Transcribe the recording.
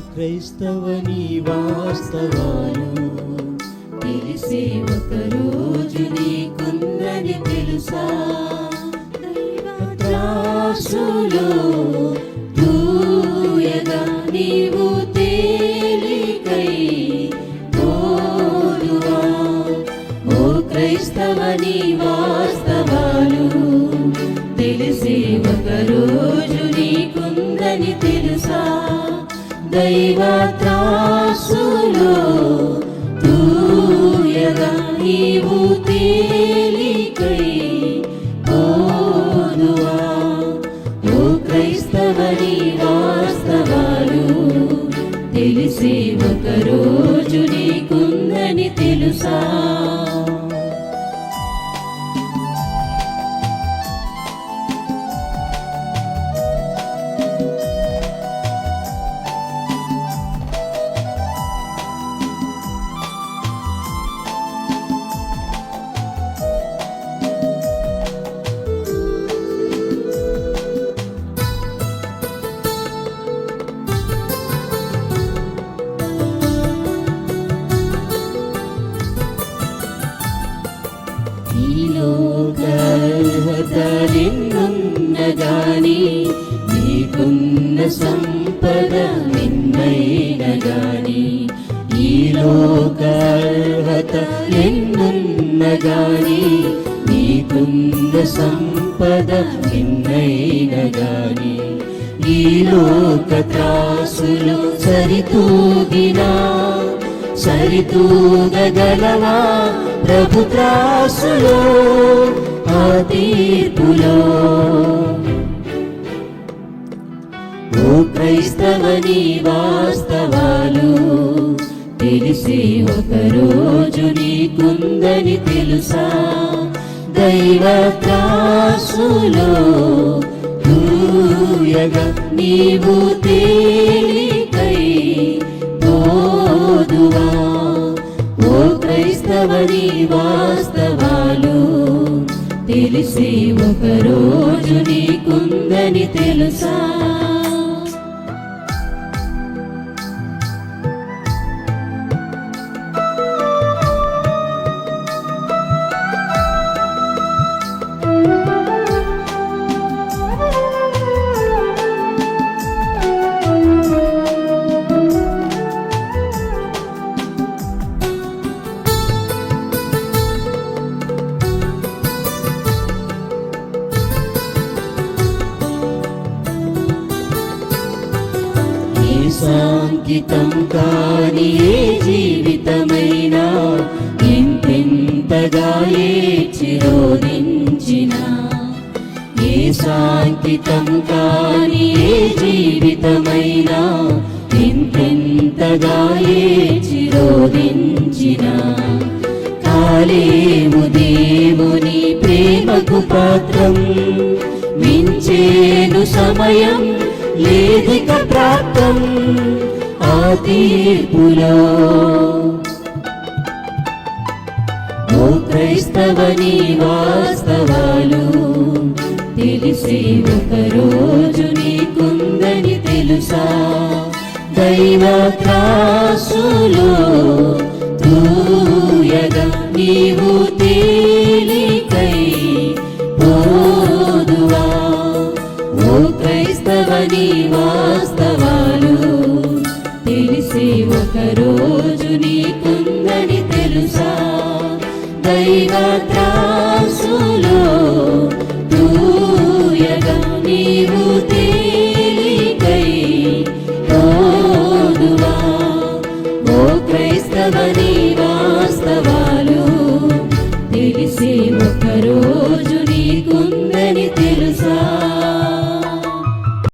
క్రైస్తవని వాస్తవాలు. తెలిసే ఒక రోజు నీకుందని తెలుసా? త్రాసులో దూయగా నీవు తేలికై తోడువా ఓ క్రైస్తవని వాస్తవాలు తెలిసి ఒక దైవ త్రాసులో తూయగా నీవు తేలికై పోదువా? ఓ క్రైస్తవని వాస్తవాలు తెలిసి ఒక రోజు నీకుందని తెలుసా? నిన్నున్నగాని నీకున్న సంపద నిన్నైన గాని ఈ లోకార్హత ఎన్నున్నగాని నీకున్న సంపద నిన్నైన గాని ఈ లోక త్రాసులు సరితూగినా సరితూగలవా ప్రభు త్రాసులో ఆ తీర్పులో. ఓ క్రైస్తవని వాస్తవాలు తెలిసి ఒకరోజు నీకుందని తెలుసా? దైవ త్రాసులో దూయగా నీవు తేలికై ఓదువా ఓ క్రైస్తవని వాస్తవాలు తెలిసి ఒకరోజు నీకుందని తెలుసా? సాంకితం కాని ఏ జీవితమైనా ఇంతింతగా ఏ చిరోదించిన. ఏ సాంకితం కాని ఏ జీవితమైనా ఇంతింతగా ఏ చిరోదించిన. కాలేము దేవుని ప్రేమకు పాత్రం మించేను సమయం లేదిక ప్రాప్తం ఆ తీర్పులో ఓ క్రైస్తవని వాస్తవాలు తెలిసి ఒకరోజు నీకుందని తెలుసా? దైవ త్రాసులో తూయగా నీవు నీ వాస్తవాలు తెలిసి ఒకరోజు నీకుందని తెలుసా? దైవ త్రాసులో తూయగా నీవు తేలికై తోదువా? ఓ క్రైస్తవ నీ